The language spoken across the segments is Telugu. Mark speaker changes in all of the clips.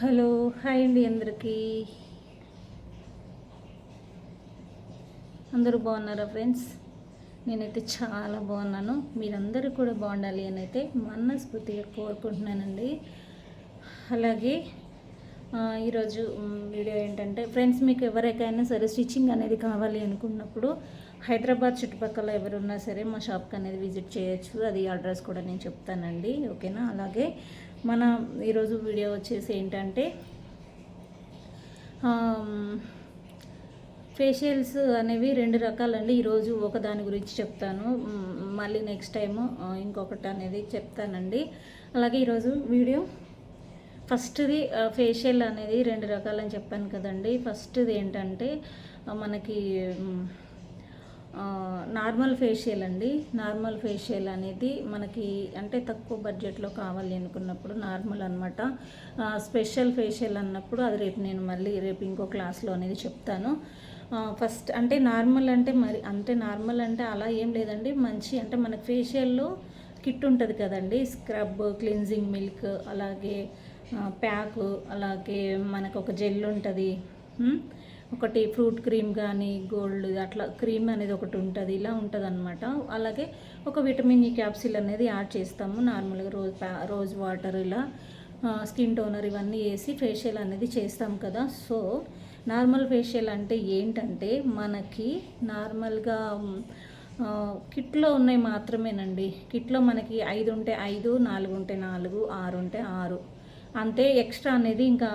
Speaker 1: హలో హాయ్ అండి అందరికీ. అందరూ బాగున్నారా ఫ్రెండ్స్? నేనైతే చాలా బాగున్నాను. మీరందరూ కూడా బాగుండాలి అని అయితే మనస్ఫూర్తిగా కోరుకుంటున్నానండి. అలాగే ఈరోజు వీడియో ఏంటంటే ఫ్రెండ్స్ మీకు ఎవరికైనా సరే స్టిచ్చింగ్ అనేది కావాలి అనుకున్నప్పుడు హైదరాబాద్ చుట్టుపక్కల ఎవరున్నా సరే మా షాప్కి అనేది విజిట్ చేయొచ్చు. అది అడ్రస్ కూడా నేను చెప్తానండి. ఓకేనా? అలాగే మన ఈరోజు వీడియో వచ్చేసి ఏంటంటే ఫేషియల్స్ అనేవి రెండు రకాలండి. ఈరోజు ఒక దాని గురించి చెప్తాను. మళ్ళీ నెక్స్ట్ టైము ఇంకొకటి అనేది చెప్తానండి. అలాగే ఈరోజు వీడియో ఫస్ట్ది ఫేషియల్ అనేది రెండు రకాలని చెప్పాను కదండి. ఫస్ట్ది ఏంటంటే మనకి నార్మల్ ఫేషియల్ అండి. నార్మల్ ఫేషియల్ అనేది మనకి అంటే తక్కువ బడ్జెట్లో కావాలి అనుకున్నప్పుడు నార్మల్ అనమాట స్పెషల్ ఫేషియల్ అన్నప్పుడు అది రేపు నేను మళ్ళీ రేపు ఇంకో క్లాస్లో అనేది చెప్తాను. ఫస్ట్ అంటే నార్మల్ అంటే మరి అంటే నార్మల్ అంటే అలా ఏం లేదండి. మంచి అంటే మనకి ఫేషియల్లో కిట్ ఉంటుంది కదండి. స్క్రబ్ క్లిన్జింగ్ మిల్క్ అలాగే ప్యాక్ అలాగే మనకు ఒక జెల్ ఉంటుంది. ఒకటి ఫ్రూట్ క్రీమ్ కానీ గోల్డ్ అట్లా క్రీమ్ అనేది ఒకటి ఉంటుంది ఇలా ఉంటుంది అనమాట అలాగే ఒక విటమిన్ ఈ క్యాప్సిల్ అనేది యాడ్ చేస్తాము. నార్మల్గా రోజ్ రోజ్ వాటర్ ఇలా స్కిన్ టోనర్ ఇవన్నీ వేసి ఫేషియల్ అనేది చేస్తాం కదా. సో నార్మల్ ఫేషియల్ అంటే ఏంటంటే మనకి నార్మల్గా కిట్లో ఉన్నాయి మాత్రమేనండి. కిట్లో మనకి ఐదు ఉంటే ఐదు నాలుగు ఉంటే నాలుగు ఆరు ఉంటే ఆరు. అంతే ఎక్స్ట్రా అనేది ఇంకా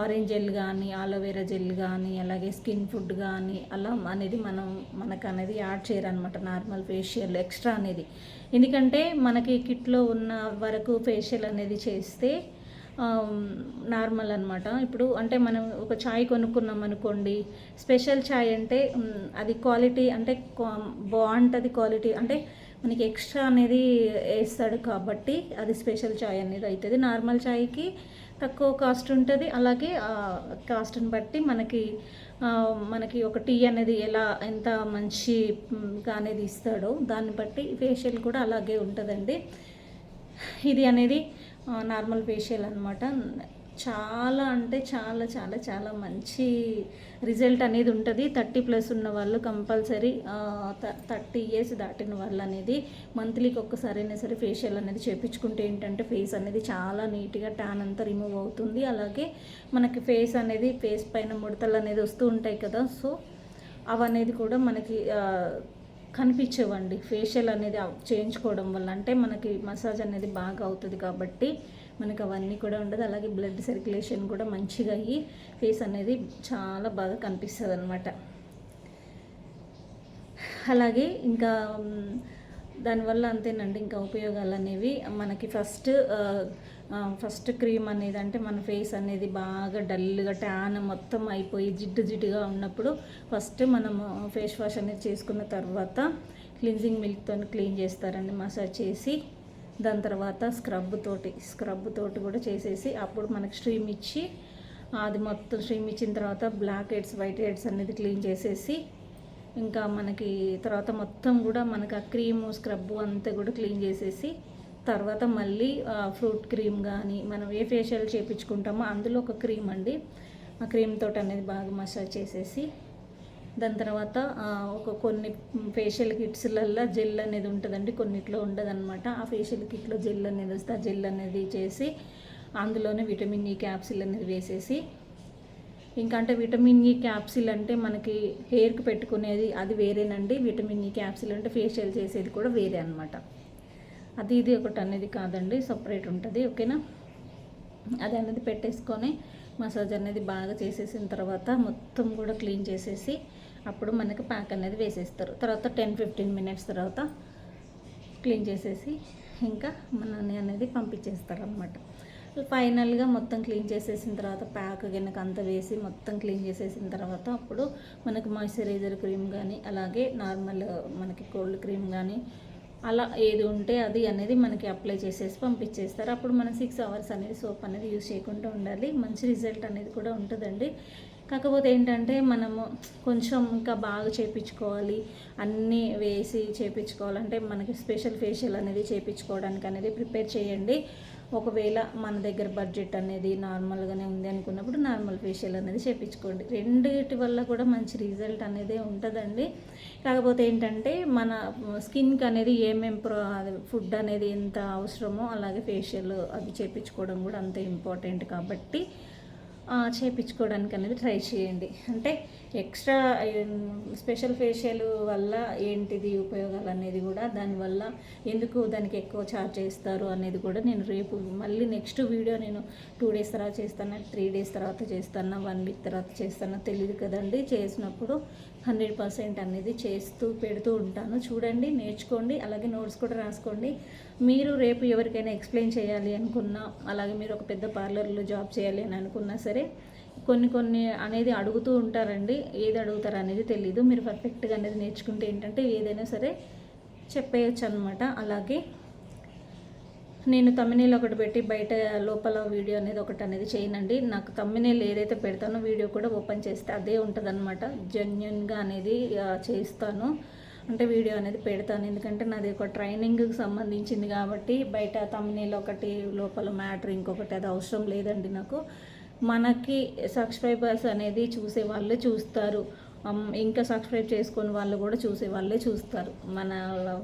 Speaker 1: ఆరెంజ్ జెల్ కానీ ఆలోవేరా జెల్ కానీ అలాగే స్కిన్ ఫుడ్ కానీ అలా అనేది మనం మనకు అనేది యాడ్ చేయరనమాట నార్మల్ ఫేషియల్ ఎక్స్ట్రా అనేది. ఎందుకంటే మనకి కిట్లో ఉన్న వరకు ఫేషియల్ అనేది చేస్తే నార్మల్ అనమాట ఇప్పుడు అంటే మనం ఒక ఛాయ్ కొనుక్కున్నాం అనుకోండి స్పెషల్ ఛాయ్ అంటే అది క్వాలిటీ అంటే బాగుంటుంది క్వాలిటీ అంటే మనకి ఎక్స్ట్రా అనేది వేస్తాడు కాబట్టి అది స్పెషల్ ఛాయ్ అనేది అవుతుంది. నార్మల్ ఛాయ్కి తక్కువ కాస్ట్ ఉంటుంది. అలాగే కాస్ట్ని బట్టి మనకి మనకి ఒక టీ అనేది ఎలా ఎంత మంచిగా అనేది ఇస్తాడో దాన్ని బట్టి ఫేషియల్ కూడా అలాగే ఉంటుందండి. ఇది అనేది నార్మల్ ఫేషియల్ అనమాట చాలా అంటే చాలా చాలా చాలా మంచి రిజల్ట్ అనేది ఉంటుంది. థర్టీ ప్లస్ ఉన్న వాళ్ళు కంపల్సరీ థర్టీ ఇయర్స్ దాటిన వాళ్ళు అనేది మంత్లీకి ఒక్కసారైనా సరే ఫేషియల్ అనేది చేపించుకుంటే ఏంటంటే ఫేస్ అనేది చాలా నీట్గా ట్యాన్ అంతా రిమూవ్ అవుతుంది. అలాగే మనకి ఫేస్ అనేది ఫేస్ పైన ముడతలు అనేది వస్తూ ఉంటాయి కదా. సో అవనేది కూడా మనకి కనిపించవండి. ఫేషియల్ అనేది చేయించుకోవడం వల్ల. అంటే మనకి మసాజ్ అనేది బాగా అవుతుంది కాబట్టి మనకి అవన్నీ కూడా ఉండదు. అలాగే బ్లడ్ సర్క్యులేషన్ కూడా మంచిగా అయ్యి ఫేస్ అనేది చాలా బాగా కనిపిస్తుంది అనమాట అలాగే ఇంకా దానివల్ల అంతేనండి. ఇంకా ఉపయోగాలు అనేవి. మనకి ఫస్ట్ ఫస్ట్ క్రీమ్ అనేది అంటే మన ఫేస్ అనేది బాగా డల్గా ట్యాన్ మొత్తం అయిపోయి జిడ్డు జిడ్డుగా ఉన్నప్పుడు ఫస్ట్ మనము ఫేస్ వాష్ అనేది చేసుకున్న తర్వాత క్లిన్జింగ్ మిల్క్తో క్లీన్ చేస్తారండి మసాజ్ చేసి దాని తర్వాత స్క్రబ్ తోటి స్క్రబ్ తోటి కూడా చేసేసి అప్పుడు మనకి స్ట్రీమ్ ఇచ్చి అది మొత్తం స్ట్రీమ్ ఇచ్చిన తర్వాత బ్లాక్ హెడ్స్ వైట్ హెడ్స్ అనేది క్లీన్ చేసేసి ఇంకా మనకి తర్వాత మొత్తం కూడా మనకి ఆ క్రీము స్క్రబ్ అంతా కూడా క్లీన్ చేసేసి తర్వాత మళ్ళీ ఫ్రూట్ క్రీమ్ కానీ మనం ఏ ఫేషియల్ చేయించుకుంటామో అందులో ఒక క్రీమ్ అండి. ఆ క్రీమ్ తోటి అనేది బాగా మసాజ్ చేసేసి దాని తర్వాత ఒక కొన్ని ఫేషియల్ కిట్స్లల్లో జెల్ అనేది ఉంటుందండి కొన్నిట్లో ఉండదన్నమాట. ఆ ఫేషియల్ కిట్లో జెల్ అనేది వస్తే ఆ జెల్ అనేది చేసి అందులోనే విటమిన్ ఈ క్యాప్సిల్ అనేది వేసేసి ఇంకా అంటే విటమిన్ ఈ క్యాప్సిల్ అంటే మనకి హెయిర్కి పెట్టుకునేది అది వేరేనండి. విటమిన్ ఈ క్యాప్సిల్ అంటే ఫేషియల్ చేసేది కూడా వేరే అనమాట అది ఇది ఒకటి అనేది కాదండి సపరేట్ ఉంటుంది ఓకేనా? అది అనేది పెట్టేసుకొని మసాజ్ అనేది బాగా చేసేసిన తర్వాత మొత్తం కూడా క్లీన్ చేసేసి అప్పుడు మనకి ప్యాక్ అనేది వేసేస్తారు. తర్వాత టెన్ ఫిఫ్టీన్ మినిట్స్ తర్వాత క్లీన్ చేసేసి ఇంకా మనని అనేది పంపించేస్తారు అనమాట ఫైనల్గా మొత్తం క్లీన్ చేసేసిన తర్వాత ప్యాక్ గిన్నెకి అంతా వేసి మొత్తం క్లీన్ చేసేసిన తర్వాత అప్పుడు మనకి మాయిశ్చరైజర్ క్రీమ్ కానీ అలాగే నార్మల్ మనకి కోల్డ్ క్రీమ్ కానీ అలా ఏది ఉంటే అది అనేది మనకి అప్లై చేసేసి పంపించేస్తారు. అప్పుడు మనం సిక్స్ అవర్స్ అనేది సోప్ అనేది యూజ్ చేయకుండా ఉండాలి. మంచి రిజల్ట్ అనేది కూడా ఉంటుందండి. కాకపోతే ఏంటంటే మనము కొంచెం ఇంకా బాగా చేపించుకోవాలి. అన్నీ వేసి చేపించుకోవాలంటే మనకి స్పెషల్ ఫేషియల్ అనేది చేపించుకోవడానికి అనేది ప్రిపేర్ చేయండి. ఒకవేళ మన దగ్గర బడ్జెట్ అనేది నార్మల్గానే ఉంది అనుకున్నప్పుడు నార్మల్ ఫేషియల్ అనేది చేయించుకోండి రెండిటి వల్ల కూడా మంచి రిజల్ట్ అనేది ఉంటుందండి. కాకపోతే ఏంటంటే మన స్కిన్కి అనేది ఏమేం ప్రో ఫుడ్ అనేది ఎంత అవసరమో అలాగే ఫేషియల్ అది చేయించుకోవడం కూడా అంత ఇంపార్టెంట్ కాబట్టి చేయించుకోవడానికి అనేది ట్రై చేయండి. అంటే ఎక్స్ట్రా స్పెషల్ ఫేషియల్ వల్ల ఏంటిది ఉపయోగాలు అనేది కూడా దానివల్ల ఎందుకు దానికి ఎక్కువ ఛార్జ్ చేస్తారు అనేది కూడా నేను రేపు మళ్ళీ నెక్స్ట్ వీడియో నేను టూ డేస్ తర్వాత చేస్తాను త్రీ డేస్ తర్వాత చేస్తాను వన్ వీక్ తర్వాత చేస్తానో. తెలియదు కదండి. చేసినప్పుడు హండ్రెడ్ పర్సెంట్ అనేది చేస్తూ పెడుతూ ఉంటాను. చూడండి నేర్చుకోండి అలాగే నోట్స్ కూడా రాసుకోండి. మీరు రేపు ఎవరికైనా ఎక్స్ప్లెయిన్ చేయాలి అనుకున్నా అలాగే మీరు ఒక పెద్ద పార్లర్లో జాబ్ చేయాలి అని అనుకున్నా సరే కొన్ని కొన్ని అనేది అడుగుతూ ఉంటారండి. ఏది అడుగుతారు అనేది తెలీదు. మీరు పర్ఫెక్ట్గా అనేది నేర్చుకుంటే ఏంటంటే ఏదైనా సరే చెప్పేయచ్చు అనమాట అలాగే నేను తమ్మినీళ్ళు ఒకటి పెట్టి బయట లోపల వీడియో అనేది ఒకటి అనేది చేయనండి. నాకు తమ్మినీళ్ళు ఏదైతే పెడతానో వీడియో కూడా ఓపెన్ చేస్తే అదే ఉంటుందన్నమాట. జెన్యున్గా అనేది చేస్తాను అంటే వీడియో అనేది పెడతాను. ఎందుకంటే నాది ఒక ట్రైనింగ్కి సంబంధించింది కాబట్టి బయట తమ్మినీళ్ళు ఒకటి లోపల మ్యాటర్ ఇంకొకటి అది అవసరం లేదండి నాకు. మనకి సబ్స్క్రైబర్స్ అనేది చూసే వాళ్ళు చూస్తారు. ఇంకా సబ్స్క్రైబ్ చేసుకొని వాళ్ళు కూడా చూసే వాళ్ళే చూస్తారు. మన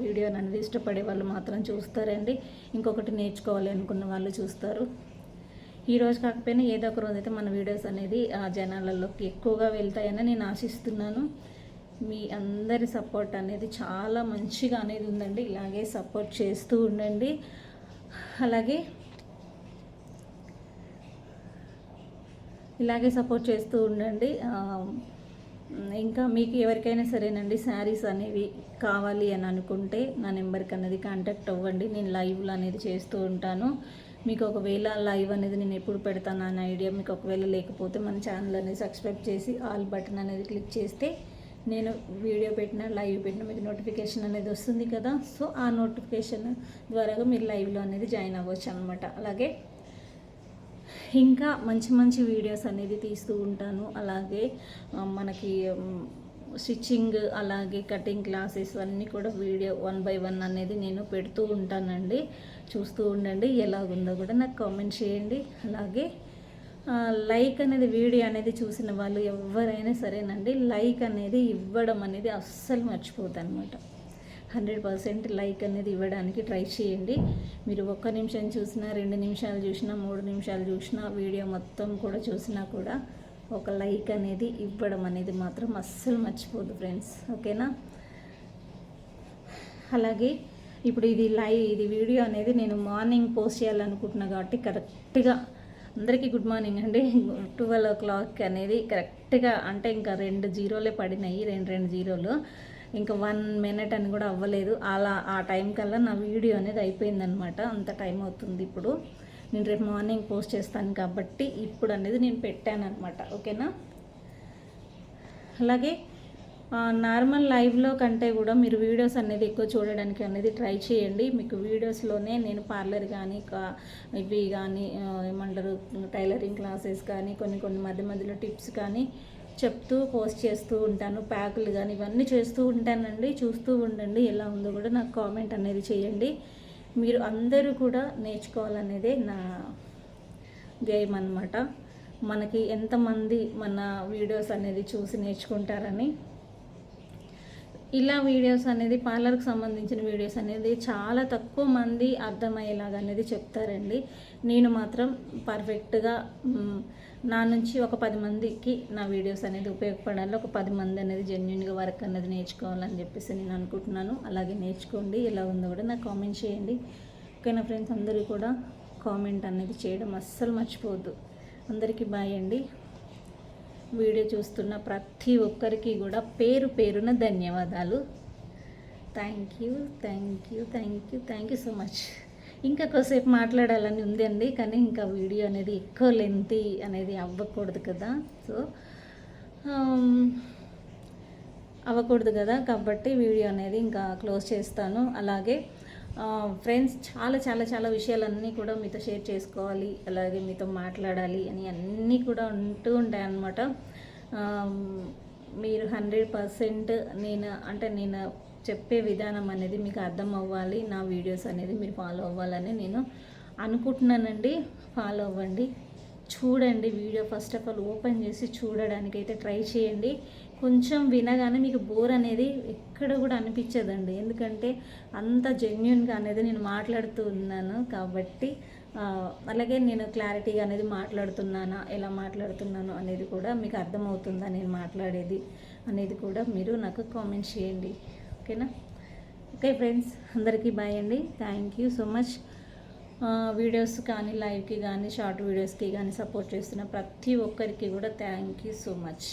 Speaker 1: వీడియో అనేది ఇష్టపడే వాళ్ళు మాత్రం చూస్తారండి. ఇంకొకటి నేర్చుకోవాలి అనుకున్న వాళ్ళు చూస్తారు. ఈ రోజు కాకపోయినా ఏదో ఒక రోజు అయితే మన వీడియోస్ అనేది ఆ జనాలలోకి ఎక్కువగా వెళ్తాయని నేను ఆశిస్తున్నాను. మీ అందరి సపోర్ట్ అనేది చాలా మంచిగా అనేది ఉందండి. ఇలాగే సపోర్ట్ చేస్తూ ఉండండి. అలాగే ఇలాగే సపోర్ట్ చేస్తూ ఉండండి. ఇంకా మీకు ఎవరికైనా సరేనండి శారీస్ అనేవి కావాలి అని అనుకుంటే నా నెంబర్కి అనేది కాంటాక్ట్ అవ్వండి. నేను లైవ్లు అనేది చేస్తూ ఉంటాను. మీకు ఒకవేళ లైవ్ అనేది నేను ఎప్పుడు పెడతాను అనే ఐడియా మీకు ఒకవేళ లేకపోతే మన ఛానల్ అనేది సబ్స్క్రైబ్ చేసి ఆల్ బటన్ అనేది క్లిక్ చేస్తే నేను వీడియో పెట్టిన లైవ్ పెట్టిన మీకు నోటిఫికేషన్ అనేది వస్తుంది కదా. సో ఆ నోటిఫికేషన్ ద్వారా మీరు లైవ్లో అనేది జాయిన్ అవ్వచ్చు అనమాట అలాగే ఇంకా మంచి మంచి వీడియోస్ అనేది తీస్తూ ఉంటాను. అలాగే మనకి స్టిచ్చింగ్ అలాగే కటింగ్ క్లాసెస్ అన్నీ కూడా వీడియో వన్ బై వన్ అనేది నేను పెడుతూ ఉంటానండి. చూస్తూ ఉండండి. ఎలాగుందో కూడా నాకు కామెంట్ చేయండి. అలాగే లైక్ అనేది వీడియో అనేది చూసిన వాళ్ళు ఎవరైనా సరేనండి లైక్ అనేది ఇవ్వడం అనేది అస్సలు మర్చిపోద్దు అనమాట హండ్రెడ్ పర్సెంట్ లైక్ అనేది ఇవ్వడానికి ట్రై చేయండి. మీరు ఒక్క నిమిషం చూసినా రెండు నిమిషాలు చూసినా మూడు నిమిషాలు చూసినా వీడియో మొత్తం కూడా చూసినా కూడా ఒక లైక్ అనేది ఇవ్వడం అనేది మాత్రం అస్సలు మర్చిపోదు ఫ్రెండ్స్. ఓకేనా? అలాగే ఇప్పుడు ఇది లై ఇది వీడియో అనేది నేను మార్నింగ్ పోస్ట్ చేయాలనుకుంటున్నా కాబట్టి కరెక్ట్గా అందరికీ గుడ్ మార్నింగ్ అండి. ట్వెల్వ్ ఓ క్లాక్ అనేది కరెక్ట్గా అంటే ఇంకా రెండు జీరోలే పడినాయి రెండు రెండు జీరోలు. ఇంకా వన్ మినిట్ అని కూడా అవ్వలేదు. అలా ఆ టైం కల్లా నా వీడియో అనేది అయిపోయిందనమాట అంత టైం అవుతుంది ఇప్పుడు. నేను రేపు మార్నింగ్ పోస్ట్ చేస్తాను కాబట్టి ఇప్పుడు అనేది నేను పెట్టాను అనమాట ఓకేనా? అలాగే నార్మల్ లైవ్లో కంటే కూడా మీరు వీడియోస్ అనేది ఎక్కువ చూడడానికి అనేది ట్రై చేయండి. మీకు వీడియోస్లోనే నేను పార్లర్ కానీ ఇవి కానీ ఏమంటారు టైలరింగ్ క్లాసెస్ కానీ కొన్ని కొన్ని మధ్య మధ్యలో టిప్స్ కానీ చెప్తూ పోస్ట్ చేస్తూ ఉంటాను. ప్యాకులు కానీ ఇవన్నీ చేస్తూ ఉంటానండి. చూస్తూ ఉండండి. ఎలా ఉందో కూడా నాకు కామెంట్ అనేది చేయండి. మీరు అందరూ కూడా నేర్చుకోవాలనేదే నా గేమ్ అనమాట మనకి ఎంతమంది మన వీడియోస్ అనేది చూసి నేర్చుకుంటారని ఇలా వీడియోస్ అనేది పార్లర్కి సంబంధించిన వీడియోస్ అనేది చాలా తక్కువ మంది అర్థమయ్యేలాగా అనేది చెప్తారండి. నేను మాత్రం పర్ఫెక్ట్గా నా నుంచి ఒక పది మందికి నా వీడియోస్ అనేది ఉపయోగపడాలి. ఒక పది మంది అనేది జెన్యున్గా వర్క్ అనేది నేర్చుకోవాలని చెప్పేసి నేను అనుకుంటున్నాను. అలాగే నేర్చుకోండి. ఎలా ఉందో కూడా నాకు కామెంట్ చేయండి. ఓకేనా ఫ్రెండ్స్? అందరూ కూడా కామెంట్ అనేది చేయడం అస్సలు మర్చిపోవద్దు. అందరికీ బాయ్ అండి. వీడియో చూస్తున్న ప్రతి ఒక్కరికి కూడా పేరు పేరున ధన్యవాదాలు. Thank you thank you thank you thank you so much ఇంకా కొద్దిసేపు మాట్లాడాలని ఉందండి కానీ ఇంకా వీడియో అనేది ఎక్కువ లెంతి అనేది అవ్వకూడదు కదా. సో um, అవ్వకూడదు కదా కాబట్టి వీడియో అనేది ఇంకా క్లోజ్ చేస్తాను. అలాగే ఫ్రెండ్స్ చాలా చాలా చాలా విషయాలన్నీ కూడా మీతో షేర్ చేసుకోవాలి అలాగే మీతో మాట్లాడాలి అని అన్నీ కూడా ఉంటూ ఉంటాయి అన్నమాట. మీరు హండ్రెడ్ పర్సెంట్ నేను అంటే నేను చెప్పే విధానం అనేది మీకు అర్థం అవ్వాలి నా వీడియోస్ అనేది మీరు ఫాలో అవ్వాలని నేను అనుకుంటున్నానండి. ఫాలో అవ్వండి. చూడండి video first of all open చేసి చూడడానికి అయితే ట్రై చేయండి. కొంచెం వినగానే మీకు బోర్ అనేది ఎక్కడ కూడా అనిపించదండి. ఎందుకంటే అంత జెన్యున్గా అనేది నేను మాట్లాడుతూ ఉన్నాను కాబట్టి అలాగే నేను క్లారిటీగా అనేది మాట్లాడుతున్నానా ఎలా మాట్లాడుతున్నాను అనేది కూడా మీకు అర్థమవుతుందా నేను మాట్లాడేది అనేది కూడా మీరు నాకు కామెంట్ చేయండి. ఓకేనా? ఓకే ఫ్రెండ్స్ అందరికీ బాయ్ అండి. Thank you so much videos కానీ లైవ్కి కానీ షార్ట్ వీడియోస్కి కానీ సపోర్ట్ చేస్తున్న ప్రతి ఒక్కరికి కూడా థ్యాంక్ యూ సో మచ్